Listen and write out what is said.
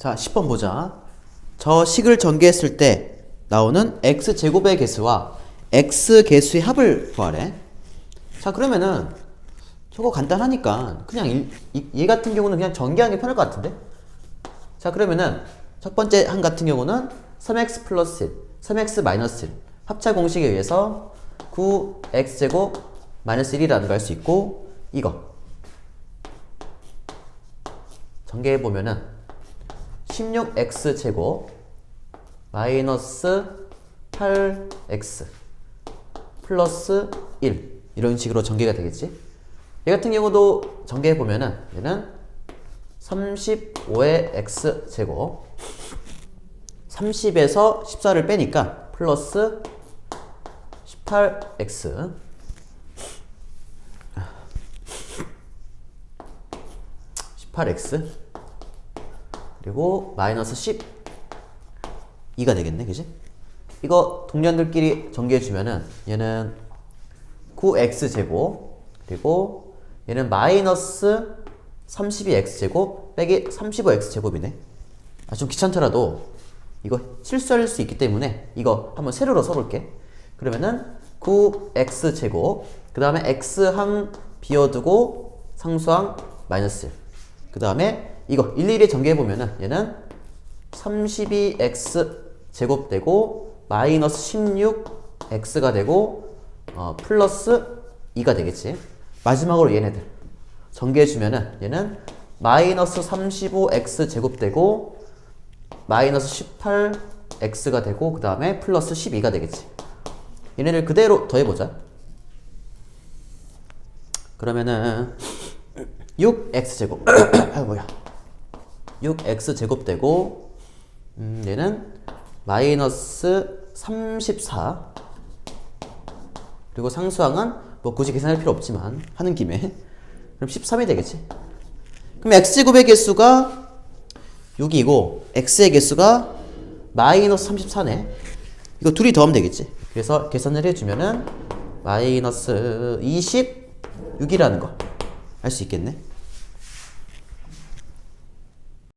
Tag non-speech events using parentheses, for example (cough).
자, 10번 보자. 저 식을 전개했을 때 나오는 x 제곱의 개수와 x 개수의 합을 구하래. 자, 그러면은 저거 간단하니까 그냥 일- 이- 얘 같은 경우는 그냥 전개하는 게 편할 것 같은데. 자, 그러면은 첫 번째 한 같은 경우는 3x 플러스 1, 3x 마이너스 1 합차 공식에 의해서 9x 제곱 마이너스 1이라는 걸 할 수 있고 이거 전개해 보면은 16x 제곱 마이너스 8x 플러스 1 이런 식으로 전개가 되겠지. 얘 같은 경우도 전개해 보면은 얘는 35의 x 제곱 30에서 14를 빼니까 플러스 18x 18x 그리고 마이너스 10 2가 되겠네 그지? 이거 동량들끼리 전개해주면은 얘는 9x 제곱 그리고 얘는 마이너스 32x 제곱 빼기 35x 제곱이네. 아 좀 귀찮더라도 이거 실수할 수 있기 때문에 이거 한번 세로로 써볼게. 그러면은 9x 제곱 그 다음에 x항 비워두고 상수항 마이너스 1그 다음에 이거 일일이 전개해보면은 얘는 32x 제곱되고 마이너스 16x가 되고 어, 플러스 2가 되겠지. 마지막으로 얘네들 전개해주면은 얘는 마이너스 35x 제곱되고 마이너스 18x가 되고 그 다음에 플러스 12가 되겠지. 얘네를 그대로 더해보자. 그러면은 6x 제곱. (coughs) 아 뭐야 6x 제곱 되고 음, 얘는 마이너스 34 그리고 상수항은 뭐 굳이 계산할 필요 없지만 하는 김에 그럼 13이 되겠지. 그럼 x 제곱의 개수가 6이고 x의 개수가 마이너스 34네. 이거 둘이 더하면 되겠지. 그래서 계산을 해주면은 마이너스 26이라는 거 알 수 있겠네